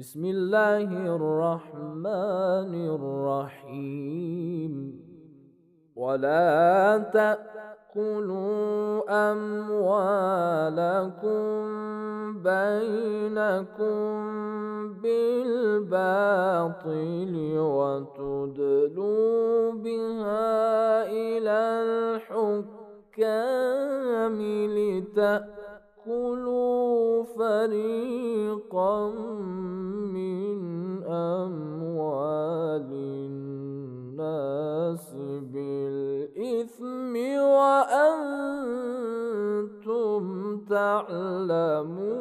بسم الله الرحمن الرحيم. ولا تأكلوا أموالكم بينكم بالباطل وتدلوا بها إلى الحكام لتأكلوا فريقا من أموال الناس بالإثم وأنتم تعلمون.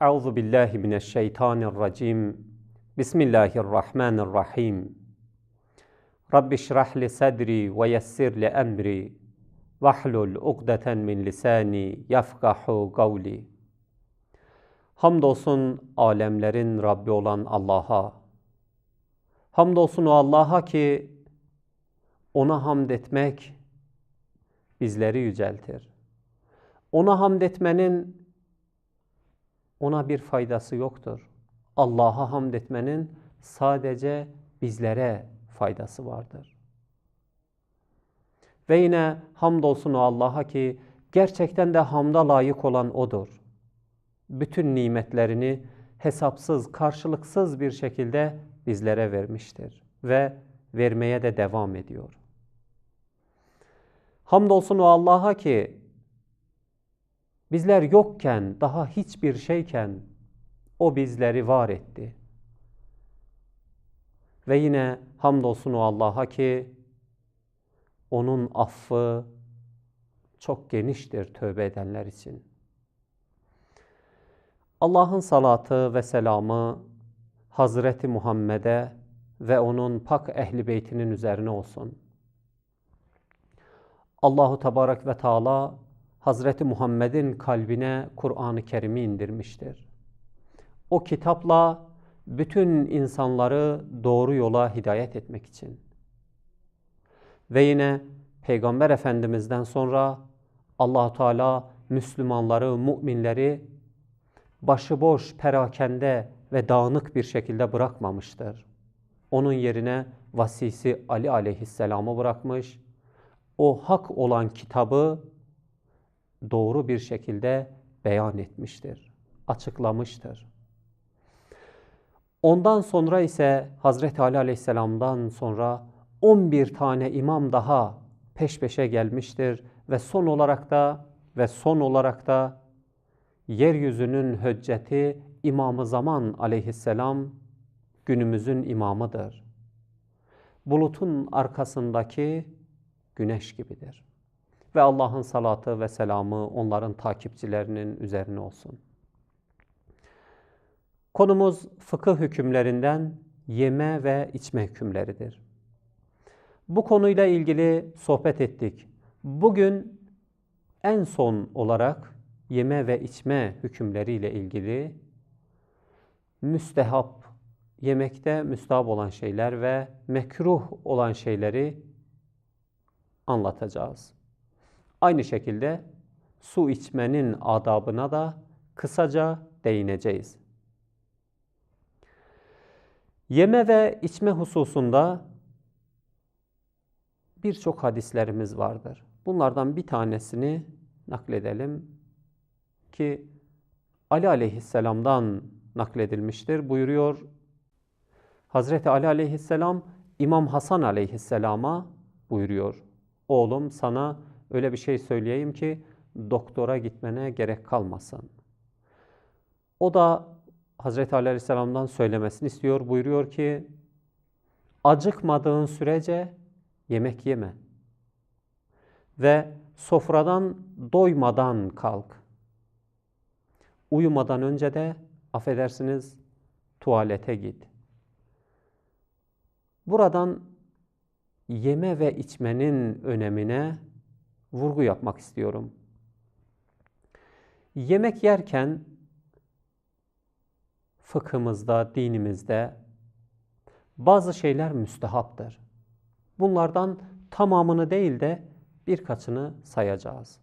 Euzu billahi mineşşeytanirracim. Bismillahirrahmanirrahim. Rabbi şrah li sadri ve yessir li emri. Vahlul ugdeten min lisani yafkahu kavli. Hamdolsun alemlerin Rabbi olan Allah'a. Hamdolsun o Allah'a ki ona hamd etmek bizleri yüceltir. Ona hamd etmenin ona bir faydası yoktur. Allah'a hamd etmenin sadece bizlere faydası vardır. Ve yine hamdolsun o Allah'a ki gerçekten de hamda layık olan O'dur. Bütün nimetlerini hesapsız, karşılıksız bir şekilde bizlere vermiştir ve vermeye de devam ediyor. Hamdolsun o Allah'a ki Bizler yokken, daha hiçbir şeyken O bizleri var etti. Ve yine hamdolsun o Allah'a ki O'nun affı çok geniştir tövbe edenler için. Allah'ın salatı ve selamı Hazreti Muhammed'e ve onun pak ehli beytinin üzerine olsun. Allahu Tebarek ve Teala Hazreti Muhammed'in kalbine Kur'an-ı Kerim'i indirmiştir. O kitapla bütün insanları doğru yola hidayet etmek için. Ve yine Peygamber Efendimiz'den sonra allah Teala Müslümanları, müminleri başıboş, perakende ve dağınık bir şekilde bırakmamıştır. Onun yerine vasisi Ali aleyhisselamı bırakmış. O hak olan kitabı doğru bir şekilde beyan etmiştir, açıklamıştır. Ondan sonra ise Hazreti Ali Aleyhisselam'dan sonra 11 tane imam daha peş peşe gelmiştir ve son olarak da ve son olarak da yeryüzünün hücceti İmam-ı Zaman Aleyhisselam günümüzün imamıdır. Bulutun arkasındaki güneş gibidir. Ve Allah'ın salatı ve selamı onların takipçilerinin üzerine olsun. Konumuz fıkıh hükümlerinden yeme ve içme hükümleridir. Bu konuyla ilgili sohbet ettik. Bugün en son olarak yeme ve içme hükümleriyle ilgili müstehap, yemekte müstahap olan şeyler ve mekruh olan şeyleri anlatacağız. Aynı şekilde su içmenin adabına da kısaca değineceğiz. Yeme ve içme hususunda birçok hadislerimiz vardır. Bunlardan bir tanesini nakledelim ki Ali aleyhisselamdan nakledilmiştir. Buyuruyor Hazreti Ali aleyhisselam İmam Hasan aleyhisselama buyuruyor. Oğlum sana öyle bir şey söyleyeyim ki doktora gitmene gerek kalmasın. O da Hazreti Ali Aleyhisselam'dan söylemesini istiyor. Buyuruyor ki acıkmadığın sürece yemek yeme. Ve sofradan doymadan kalk. Uyumadan önce de affedersiniz tuvalete git. Buradan yeme ve içmenin önemine vurgu yapmak istiyorum. Yemek yerken fıkhımızda, dinimizde bazı şeyler müstehaptır. Bunlardan tamamını değil de birkaçını sayacağız.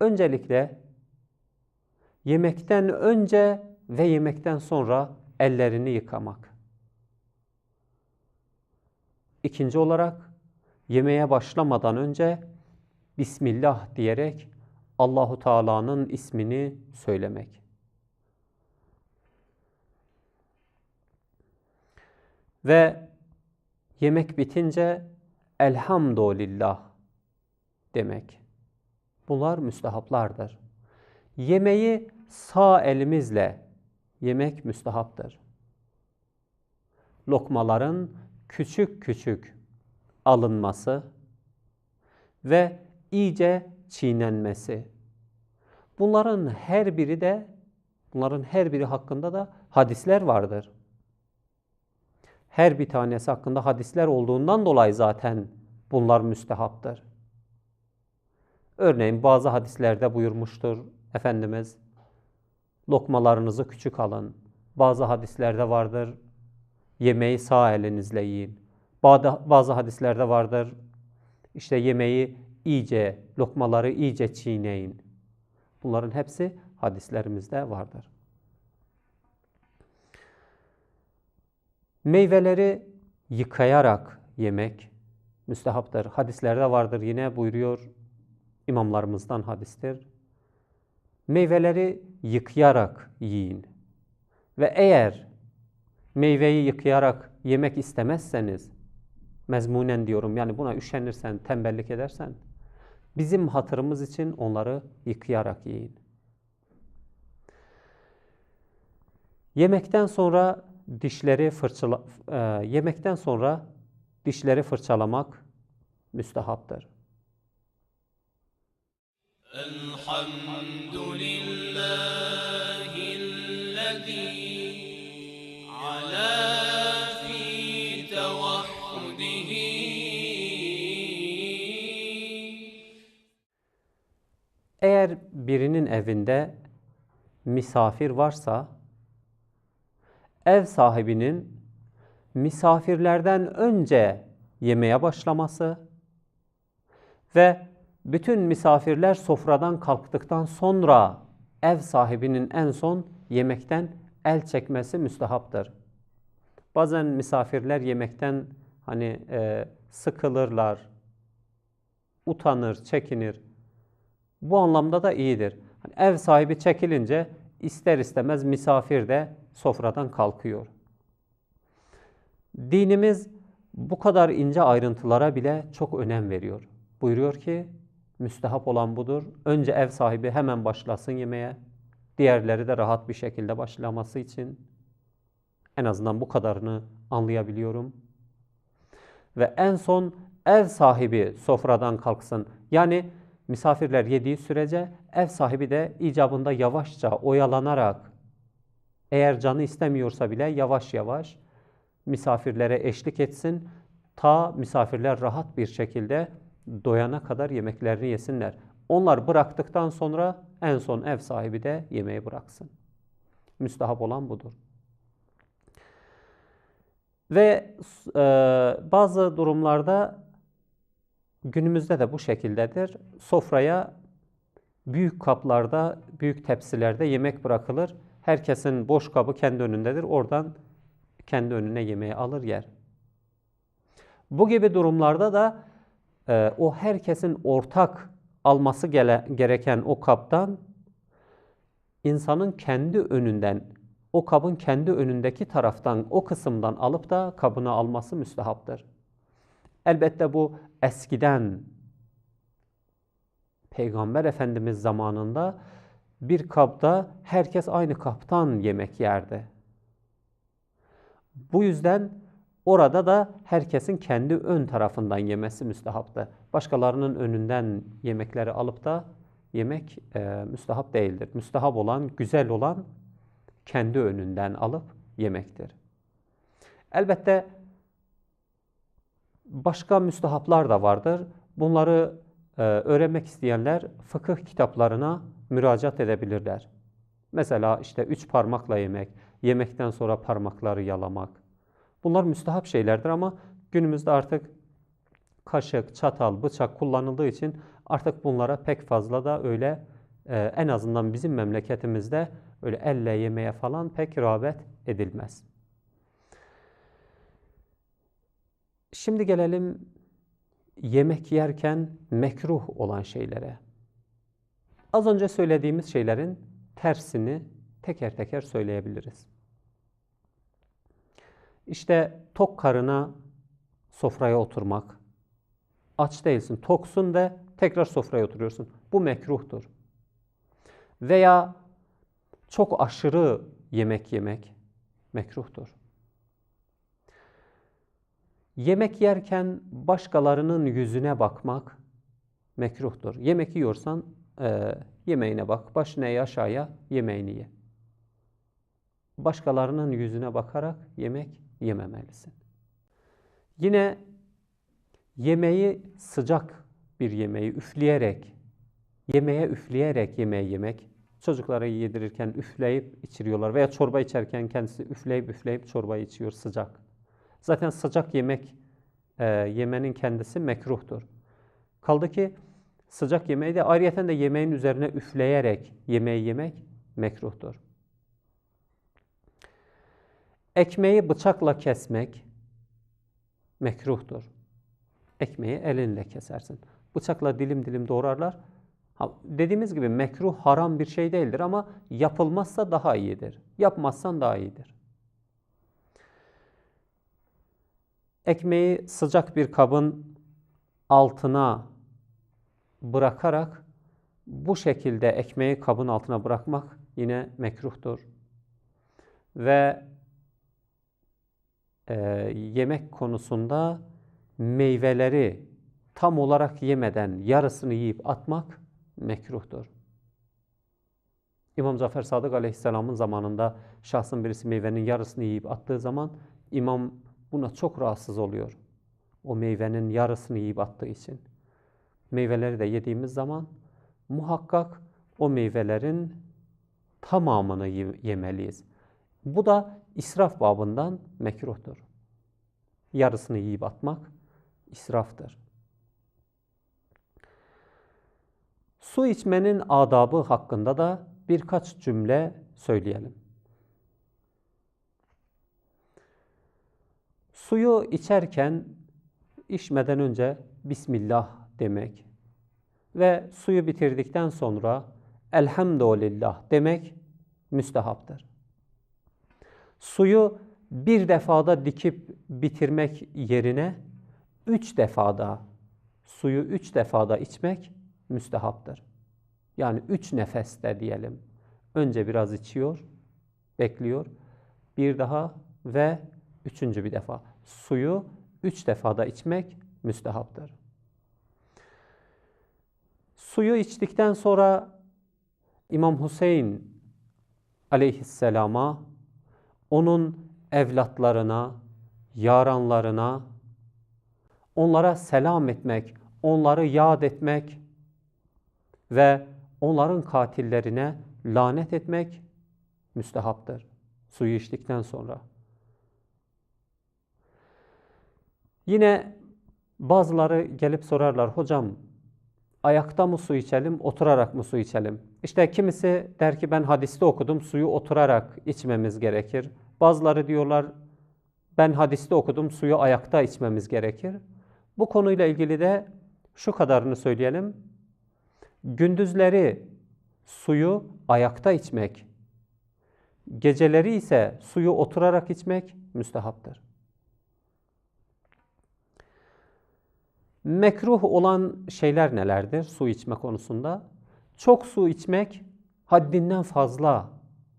Öncelikle yemekten önce ve yemekten sonra ellerini yıkamak. İkinci olarak yemeğe başlamadan önce Bismillah diyerek Allahu Teala'nın ismini söylemek. Ve yemek bitince elhamdülillah demek. Bunlar müstehaplardır. Yemeği sağ elimizle yemek müstehaptır. Lokmaların küçük küçük alınması ve iyice çiğnenmesi. Bunların her biri de bunların her biri hakkında da hadisler vardır. Her bir tanesi hakkında hadisler olduğundan dolayı zaten bunlar müstehaptır. Örneğin bazı hadislerde buyurmuştur Efendimiz, lokmalarınızı küçük alın. Bazı hadislerde vardır, yemeği sağ elinizle yiyin. Bazı hadislerde vardır, işte yemeği iyice, lokmaları iyice çiğneyin. Bunların hepsi hadislerimizde vardır. Meyveleri yıkayarak yemek müstehaptır. Hadislerde vardır yine buyuruyor imamlarımızdan hadistir. Meyveleri yıkayarak yiyin. Ve eğer meyveyi yıkayarak yemek istemezseniz, mezmunen diyorum yani buna üşenirsen, tembellik edersen bizim hatırımız için onları yıkayarak yiyin. Yemekten sonra dişleri fırçala e, yemekten sonra dişleri fırçalamak müstehaptır. Elhamdülillah توحده Eğer birinin evinde misafir varsa ev sahibinin misafirlerden önce yemeye başlaması ve bütün misafirler sofradan kalktıktan sonra ev sahibinin en son yemekten el çekmesi müstehaptır. Bazen misafirler yemekten hani e, sıkılırlar, utanır, çekinir. Bu anlamda da iyidir. Hani ev sahibi çekilince ister istemez misafir de sofradan kalkıyor. Dinimiz bu kadar ince ayrıntılara bile çok önem veriyor. Buyuruyor ki müstehap olan budur. Önce ev sahibi hemen başlasın yemeğe. Diğerleri de rahat bir şekilde başlaması için en azından bu kadarını anlayabiliyorum. Ve en son ev sahibi sofradan kalksın. Yani misafirler yediği sürece ev sahibi de icabında yavaşça oyalanarak eğer canı istemiyorsa bile yavaş yavaş misafirlere eşlik etsin. Ta misafirler rahat bir şekilde doyana kadar yemeklerini yesinler. Onlar bıraktıktan sonra en son ev sahibi de yemeği bıraksın. Müstahap olan budur. Ve e, bazı durumlarda günümüzde de bu şekildedir. Sofraya büyük kaplarda, büyük tepsilerde yemek bırakılır. Herkesin boş kabı kendi önündedir. Oradan kendi önüne yemeği alır yer. Bu gibi durumlarda da e, o herkesin ortak alması gele, gereken o kaptan insanın kendi önünden, o kabın kendi önündeki taraftan, o kısımdan alıp da kabını alması müstehaptır. Elbette bu eskiden Peygamber Efendimiz zamanında bir kapta herkes aynı kaptan yemek yerdi. Bu yüzden Orada da herkesin kendi ön tarafından yemesi müstehaptı. Başkalarının önünden yemekleri alıp da yemek e, müstehap değildir. Müstehap olan, güzel olan kendi önünden alıp yemektir. Elbette başka müstehaplar da vardır. Bunları e, öğrenmek isteyenler fıkıh kitaplarına müracaat edebilirler. Mesela işte üç parmakla yemek, yemekten sonra parmakları yalamak. Bunlar müstehap şeylerdir ama günümüzde artık kaşık, çatal, bıçak kullanıldığı için artık bunlara pek fazla da öyle e, en azından bizim memleketimizde öyle elle yemeye falan pek rağbet edilmez. Şimdi gelelim yemek yerken mekruh olan şeylere. Az önce söylediğimiz şeylerin tersini teker teker söyleyebiliriz. İşte tok karına sofraya oturmak. Aç değilsin, toksun de tekrar sofraya oturuyorsun. Bu mekruhtur. Veya çok aşırı yemek yemek mekruhtur. Yemek yerken başkalarının yüzüne bakmak mekruhtur. Yemek yiyorsan e, yemeğine bak, başına aşağıya yemeğini ye. Başkalarının yüzüne bakarak yemek yememelisin. Yine yemeği sıcak bir yemeği üfleyerek, yemeğe üfleyerek yemeği yemek, çocuklara yedirirken üfleyip içiriyorlar veya çorba içerken kendisi üfleyip üfleyip çorbayı içiyor sıcak. Zaten sıcak yemek e, yemenin kendisi mekruhtur. Kaldı ki sıcak yemeği de ayrıyeten de yemeğin üzerine üfleyerek yemeği yemek mekruhtur. Ekmeği bıçakla kesmek mekruhtur. Ekmeği elinle kesersin. Bıçakla dilim dilim doğrarlar. Dediğimiz gibi mekruh haram bir şey değildir ama yapılmazsa daha iyidir. Yapmazsan daha iyidir. Ekmeği sıcak bir kabın altına bırakarak bu şekilde ekmeği kabın altına bırakmak yine mekruhtur. Ve e, yemek konusunda meyveleri tam olarak yemeden yarısını yiyip atmak mekruhtur. İmam Cafer Sadık Aleyhisselam'ın zamanında şahsın birisi meyvenin yarısını yiyip attığı zaman imam buna çok rahatsız oluyor. O meyvenin yarısını yiyip attığı için. Meyveleri de yediğimiz zaman muhakkak o meyvelerin tamamını yemeliyiz. Bu da israf babından mekruhtur. Yarısını yiyip atmak israftır. Su içmenin adabı hakkında da birkaç cümle söyleyelim. Suyu içerken içmeden önce Bismillah demek ve suyu bitirdikten sonra Elhamdülillah demek müstehaptır. Suyu bir defada dikip bitirmek yerine üç defada, suyu üç defada içmek müstehaptır. Yani üç nefeste diyelim. Önce biraz içiyor, bekliyor. Bir daha ve üçüncü bir defa. Suyu üç defada içmek müstehaptır. Suyu içtikten sonra İmam Hüseyin aleyhisselama, onun evlatlarına, yaranlarına, onlara selam etmek, onları yad etmek ve onların katillerine lanet etmek müstehaptır. Suyu içtikten sonra. Yine bazıları gelip sorarlar, hocam ayakta mı su içelim, oturarak mı su içelim? İşte kimisi der ki ben hadiste okudum, suyu oturarak içmemiz gerekir. Bazıları diyorlar ben hadiste okudum, suyu ayakta içmemiz gerekir. Bu konuyla ilgili de şu kadarını söyleyelim. Gündüzleri suyu ayakta içmek, geceleri ise suyu oturarak içmek müstehaptır. Mekruh olan şeyler nelerdir su içme konusunda? Çok su içmek, haddinden fazla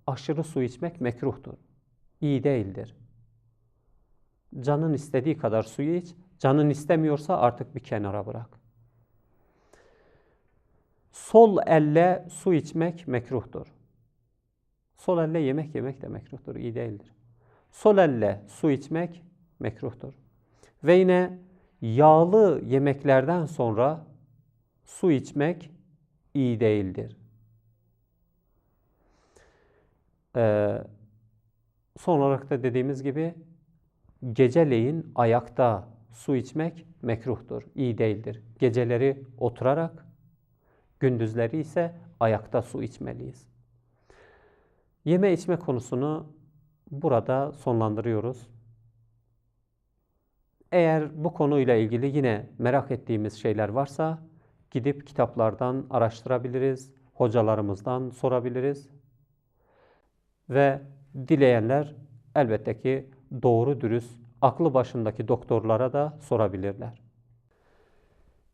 aşırı su içmek mekruhtur. İyi değildir. Canın istediği kadar suyu iç, canın istemiyorsa artık bir kenara bırak. Sol elle su içmek mekruhtur. Sol elle yemek yemek de mekruhtur, iyi değildir. Sol elle su içmek mekruhtur. Ve yine yağlı yemeklerden sonra su içmek iyi değildir. Ee, son olarak da dediğimiz gibi geceleyin ayakta su içmek mekruhtur, iyi değildir. Geceleri oturarak, gündüzleri ise ayakta su içmeliyiz. Yeme içme konusunu burada sonlandırıyoruz. Eğer bu konuyla ilgili yine merak ettiğimiz şeyler varsa gidip kitaplardan araştırabiliriz, hocalarımızdan sorabiliriz. Ve dileyenler elbette ki doğru dürüst aklı başındaki doktorlara da sorabilirler.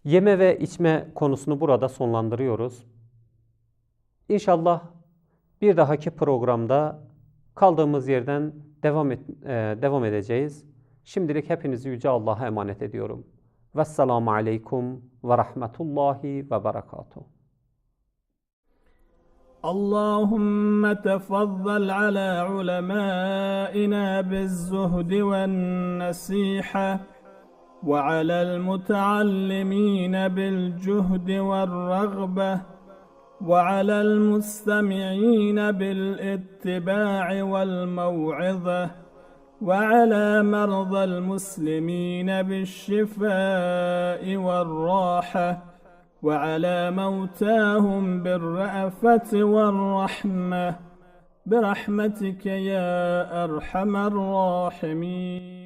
Yeme ve içme konusunu burada sonlandırıyoruz. İnşallah bir dahaki programda kaldığımız yerden devam et, e, devam edeceğiz. Şimdilik hepinizi yüce Allah'a emanet ediyorum. Vesselamu aleykum ve rahmetullahi ve berekatuhu. اللهم تفضل على علمائنا بالزهد والنصيحة وعلى المتعلمين بالجهد والرغبة وعلى المستمعين بالاتباع والموعظة وعلى مرضى المسلمين بالشفاء والراحة وعلى موتاهم بالرأفة والرحمة. برحمتك يا أرحم الراحمين.